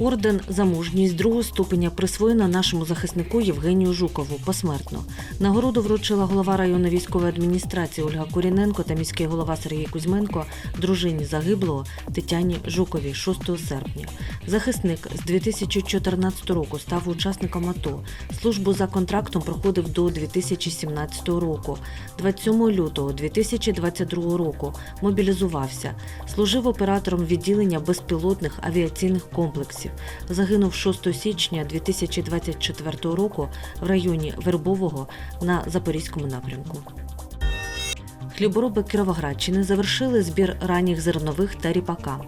Орден за мужність другого ступеня присвоєно нашому захиснику Євгенію Жукову посмертно. Нагороду вручила голова районної військової адміністрації Ольга Куріненко та міський голова Сергій Кузьменко дружині загиблого Тетяні Жуковій 6 серпня. Захисник з 2014 року став учасником АТО. Службу за контрактом проходив до 2017 року. 27 лютого 2022 року мобілізувався. Служив оператором відділення безпілотних авіаційних комплексів. Загинув 6 січня 2024 року в районі Вербового на Запорізькому напрямку. Хлібороби Кіровоградщини завершили збір ранніх зернових та ріпака.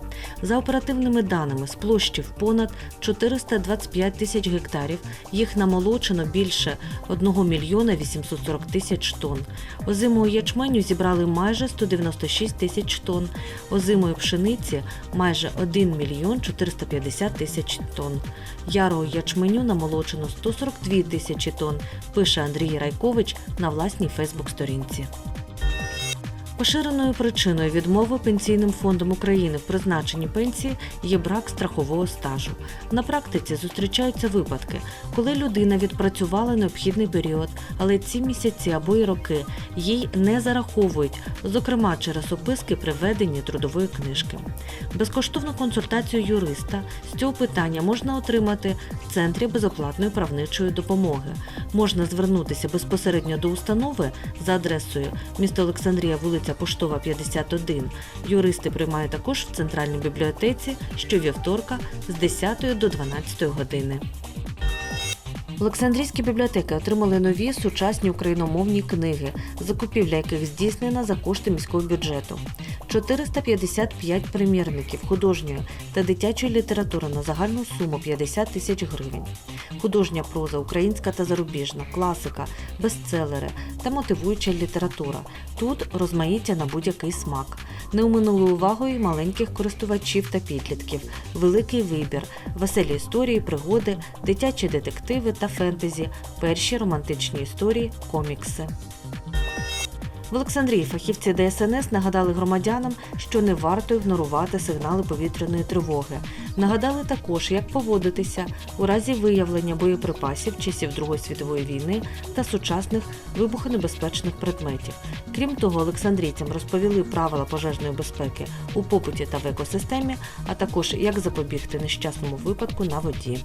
За оперативними даними, з площі в понад 425 тисяч гектарів їх намолочено більше 1 мільйона 840 тисяч тонн. Озимого ячменю зібрали майже 196 тисяч тонн, озимої пшениці майже 1 мільйон 450 тисяч тонн. Ярого ячменю намолочено 142 тисячі тонн, пише Андрій Райкович на власній Фейсбук-сторінці. Поширеною причиною відмови Пенсійним фондом України в призначенні пенсії є брак страхового стажу. На практиці зустрічаються випадки, коли людина відпрацювала необхідний період, але ці місяці або й роки їй не зараховують, зокрема через описки при веденні трудової книжки. Безкоштовну консультацію юриста з цього питання можна отримати в центрі безоплатної правничої допомоги. Можна звернутися безпосередньо до установи за адресою місто Олександрія, вулиця Поштова, 51. Юристи приймають також в центральній бібліотеці щовівторка з 10 до 12 години. Олександрійські бібліотеки отримали нові сучасні україномовні книги, закупівля яких здійснена за кошти міського бюджету. 455 примірників художньої та дитячої літератури на загальну суму 50 тисяч гривень. Художня проза, українська та зарубіжна, класика, бестселери та мотивуюча література. Тут розмаїття на будь-який смак. Не оминули увагою маленьких користувачів та підлітків, великий вибір, веселі історії, пригоди, дитячі детективи та фентезі, перші романтичні історії, комікси. В Олександрії фахівці ДСНС нагадали громадянам, що не варто ігнорувати сигнали повітряної тривоги. Нагадали також, як поводитися у разі виявлення боєприпасів часів Другої світової війни та сучасних вибухонебезпечних предметів. Крім того, олександрійцям розповіли правила пожежної безпеки у побуті та в екосистемі, а також як запобігти нещасному випадку на воді.